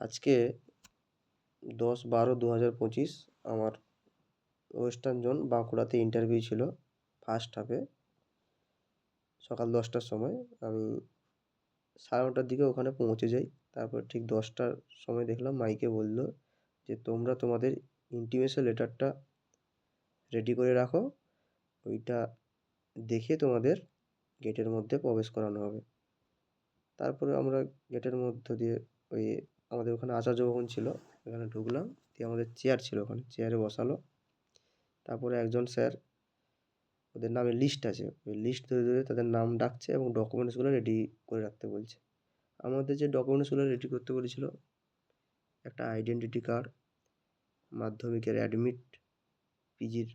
আজকে দশ বারো দু হাজার পঁচিশ আমার ওয়েস্টার্ন জোন বাঁকুড়াতে ইন্টারভিউ ছিল ফার্স্ট হাফে সকাল দশটার সময় আমি সাড়ে নটার দিকে ওখানে পৌঁছে যাই, তারপর ঠিক দশটার সময় দেখলাম মাইকে বলল যে, তোমরা তোমাদের ইন্টিমেশন লেটারটা রেডি করে রাখো, ওইটা দেখে তোমাদের গেটের মধ্যে প্রবেশ করানো হবে। তারপরে আমরা গেটের মধ্য দিয়ে ওই আমাদের ওখানে আচার্য ভবন ছিল, এখানে ঢুকলাম, দিয়ে আমাদের চেয়ার ছিল ওখানে চেয়ারে বসালো। তারপরে একজন স্যার ওদের নামে লিস্ট আছে, ওই লিস্ট ধরে ধরে তাদের নাম ডাকছে এবং ডকুমেন্টসগুলো রেডি করে রাখতে বলছে। আমাদের যে ডকুমেন্টসগুলো রেডি করতে বলেছিল, একটা আইডেন্টিটি কার্ড মাধ্যমিকের অ্যাডমিট পিজির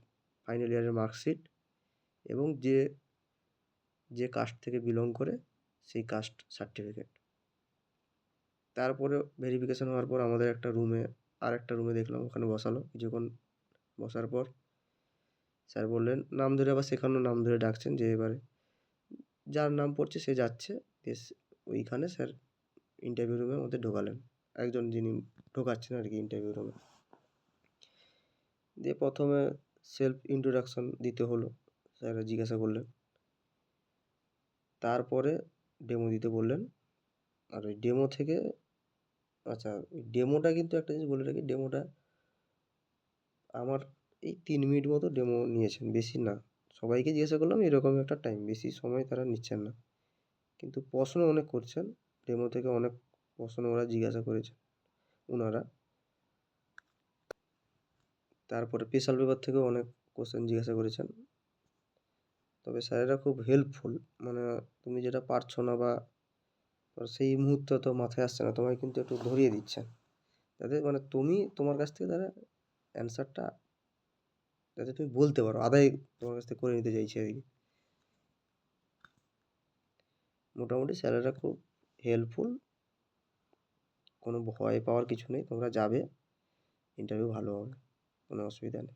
ফাইনাল ইয়ারের মার্কশিট এবং যে যে কাস্ট থেকে বিলং করে, সেই কাস্ট সার্টিফিকেট তারপরে ভেরিফিকেশন হওয়ার পর আমাদের একটা রুমে আর একটা রুমে দেখলাম, ওখানে বসালো। কিছুক্ষণ বসার পর স্যার বললেন, নাম ধরে আবার সেখানেও নাম ধরে ডাকছেন যে এবারে যার নাম পড়ছে সে যাচ্ছে। ওইখানে স্যার ইন্টারভিউ রুমের মধ্যে ঢোকালেন। একজন যিনি ঢোকাচ্ছেন আর কি ইন্টারভিউ রুমে দিয়ে প্রথমে সেলফ ইন্ট্রোডাকশন দিতে হলো স্যার জিজ্ঞাসা করলেন। তারপরে ডেমো দিতে বললেন। আর ওই ডেমো থেকে আচ্ছা ডেমোটা কিন্তু একটা জিনিস বলে রাখি, ডেমোটা আমার এই তিন মিনিট মতো ডেমো নিয়েছেন, বেশি না। সবাইকে জিজ্ঞাসা করলাম এরকম একটা টাইম বেশি সময় তারা নিচ্ছেন না। কিন্তু প্রশ্ন অনেক করছেন, ডেমো থেকে অনেক প্রশ্ন ওরা জিজ্ঞাসা করেছে ওনারা তারপরে স্পেশাল পেপার থেকেও অনেক কোশ্চেন জিজ্ঞাসা করেছেন। তবে স্যারেরা খুব হেল্পফুল মানে তুমি যেটা পারছ না বা সেই মুহূর্তে তো মাথায় আসছে না, তোমায় কিন্তু একটু ধরিয়ে দিচ্ছেন যাতে মানে তুমি, তোমার কাছ থেকে তারা অ্যান্সারটা যাতে তুমি বলতে পারো, আদায় তোমার কাছ থেকে করে নিতে চাইছে আর কি। মোটামুটি স্যারেরা খুব হেল্পফুল কোনো ভয় পাওয়ার কিছু নেই, তোমরা যাবে ইন্টারভিউ ভালো হবে, কোনো অসুবিধা নেই।